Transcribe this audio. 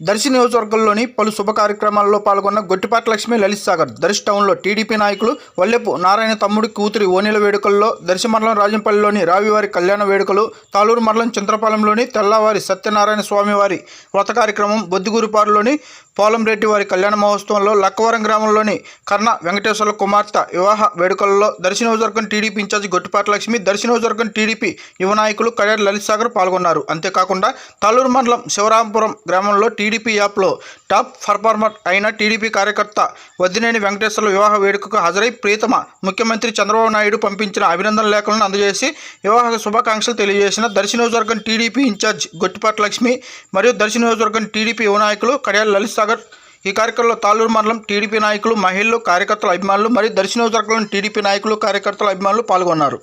దర్శి నియోజకవర్గంలోని పలు శుభ కార్యక్రమాల్లో పాల్గొన్న గొట్టిపాటి లక్ష్మి లలిత్ సాగర్ దర్శి టౌన్లో టీడీపీ నాయకులు వల్లెపు నారాయణ తమ్ముడి కూతురి ఓనీల వేడుకల్లో దర్శి మండలం రాజంపల్లిలోని రావివారి కళ్యాణ వేడుకలు తాలూరు మండలం చంద్రపాలెంలోని తెల్లవారి సత్యనారాయణ స్వామివారి వ్రత కార్యక్రమం బొద్దుగురిపారులోని పోలంరెడ్డి వారి కళ్యాణ మహోత్సవంలో లక్కవరం గ్రామంలోని కర్ణ వెంకటేశ్వర కుమార్తె వివాహ వేడుకల్లో దర్శి నియోజకవర్గం టీడీపీ ఇన్ఛార్జి గొట్టిపాటి లక్ష్మి దర్శి నియోజకవర్గం టీడీపీ యువ నాయకులు కళ్యాణ్ లలిత్ సాగర్ పాల్గొన్నారు. అంతేకాకుండా తాలూరు మండలం శివరాంపురం గ్రామంలో టీడీపీ యాప్లో టాప్ పర్ఫార్మర్ అయిన టీడీపీ కార్యకర్త వద్దినేని వెంకటేశ్వర్ల వివాహ వేడుకకు హాజరై ప్రీతమ ముఖ్యమంత్రి చంద్రబాబు నాయుడు పంపించిన అభినందన లేఖలను అందజేసి వివాహ శుభాకాంక్షలు తెలియజేసిన దర్శి నియోజకవర్గం టీడీపీ ఇన్ఛార్జ్ గొట్టిపాటి లక్ష్మి మరియు దర్శి నియోజకవర్గం టీడీపీ యువ నాయకులు కడియాల లలిత్ సాగర్. ఈ కార్యక్రమంలో తాలూరు మండలం టీడీపీ నాయకులు మహిళలు కార్యకర్తల అభిమానులు మరియు దర్శి నియోజకవర్గంలోని టీడీపీ నాయకులు కార్యకర్తల అభిమానులు పాల్గొన్నారు.